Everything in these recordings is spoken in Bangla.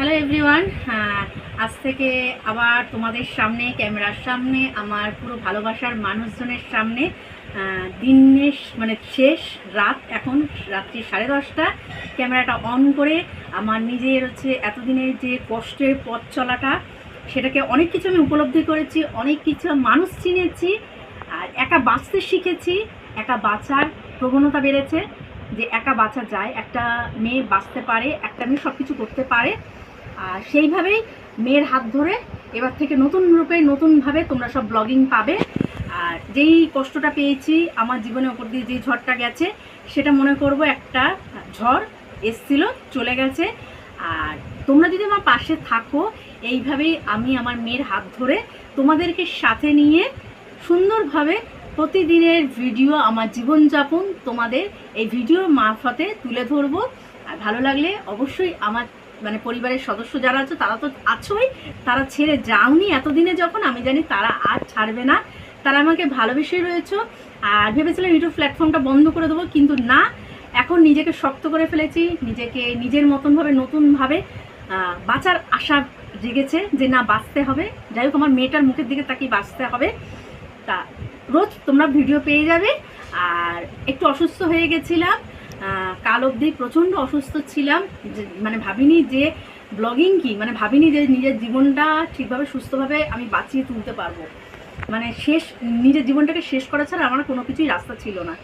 হ্যালো এভরিওয়ান আজ থেকে আবার তোমাদের সামনে, ক্যামেরার সামনে, আমার পুরো ভালোবাসার মানুষজনের সামনে দিনের মানে শেষ রাত এখন, রাত্রি সাড়ে দশটা। ক্যামেরাটা অন করে আমার নিজের হচ্ছে এতদিনের যে কষ্টের পথ চলাটা, সেটাকে অনেক কিছু আমি উপলব্ধি করেছি, অনেক কিছু মানুষ চিনেছি, আর একা বাঁচতে শিখেছি, একা বাঁচার প্রবণতা বেড়েছে, যে একা বাঁচা যায়, একটা মেয়ে বাঁচতে পারে, একটা মেয়ে সব কিছু করতে পারে। আর সেইভাবেই মেয়ের হাত ধরে এবার থেকে নতুন রূপে, নতুনভাবে তোমরা সব ব্লগিং পাবে। আর যেই কষ্টটা পেয়েছি, আমার জীবনের ওপর দিয়ে যেই ঝড়টা গেছে, সেটা মনে করব একটা ঝড় এসছিল, চলে গেছে। আর তোমরা যদি আমার পাশে থাকো এইভাবেই আমি আমার মেয়ের হাত ধরে তোমাদেরকে সাথে নিয়ে সুন্দরভাবে প্রতিদিনের ভিডিও আমার জীবনযাপন তোমাদের এই ভিডিওর মারফতে তুলে ধরবো। আর ভালো লাগলে অবশ্যই আমার মানে পরিবারের সদস্য যারা আছে, তারা তো আছোই। তারা ছেড়ে যাওনি এতদিনে যখন, আমি জানি তারা আর ছাড়বে না। তারা আমাকে ভালোবেসে রয়েছে। আর ভেবেছিলাম ইউটিউব প্ল্যাটফর্মটা বন্ধ করে দেবো, কিন্তু না। এখন নিজেকে শক্ত করে ফেলেছি। নিজেকে নিজের মতনভাবে, নতুনভাবে বাঁচার আশা জেগেছে যে না, বাঁচতে হবে। যাই হোক, আমার মেয়েটার মুখের দিকে তাকিয়ে বাঁচতে হবে। তা, রোজ তোমরা ভিডিও পেয়ে যাবে। আর একটু অসুস্থ হয়ে গেছিলাম। কাল অবধি প্রচণ্ড অসুস্থ ছিলাম মানে ভাবিনি যে ব্লগিং কি মানে ভাবিনি যে নিজের জীবনটা ঠিকভাবে সুস্থভাবে আমি বাঁচিয়ে তুলতে পারব। মানে শেষ, নিজের জীবনটাকে শেষ করা ছাড়া আমার কোনো কিছুই রাস্তা ছিল না।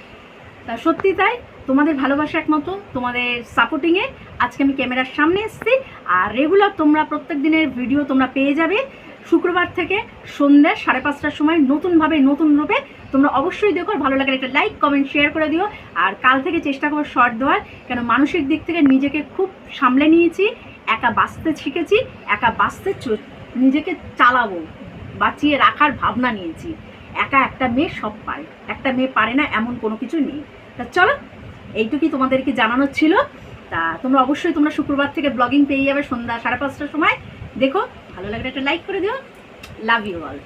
তা সত্যি তাই, তোমাদের ভালোবাসা একমতো তোমাদের সাপোর্টিংয়ে আজকে আমি ক্যামেরার সামনে এসেছি, আর রেগুলার তোমরা প্রত্যেক দিনের ভিডিও তোমরা পেয়ে যাবে। শুক্রবার থেকে সন্ধ্যা সাড়ে পাঁচটার সময় নতুনভাবে নতুন রূপে তোমরা অবশ্যই দেখো ভালো লাগে একটা লাইক কমেন্ট শেয়ার করে দিও। আর কাল থেকে চেষ্টা করো শর্ট দেওয়ার, কেন মানসিক দিক থেকে নিজেকে খুব সামলে নিয়েছি, একা বাঁচতে শিখেছি, একা বাঁচতে নিজেকে চালাবো, বাঁচিয়ে রাখার ভাবনা নিয়েছি। একা একটা মেয়ে সব পারে, একটা মেয়ে পারে না এমন কোনো কিছু নেই। তা চলো, এইটুকুই তোমাদেরকে জানানোর ছিল। তা তোমরা অবশ্যই তোমরা শুক্রবার থেকে ব্লগিং পেয়ে যাবে সন্ধ্যা সাড়ে পাঁচটার সময়। দেখো ভালো লাগলে একটা লাইক করে দিও। Love you all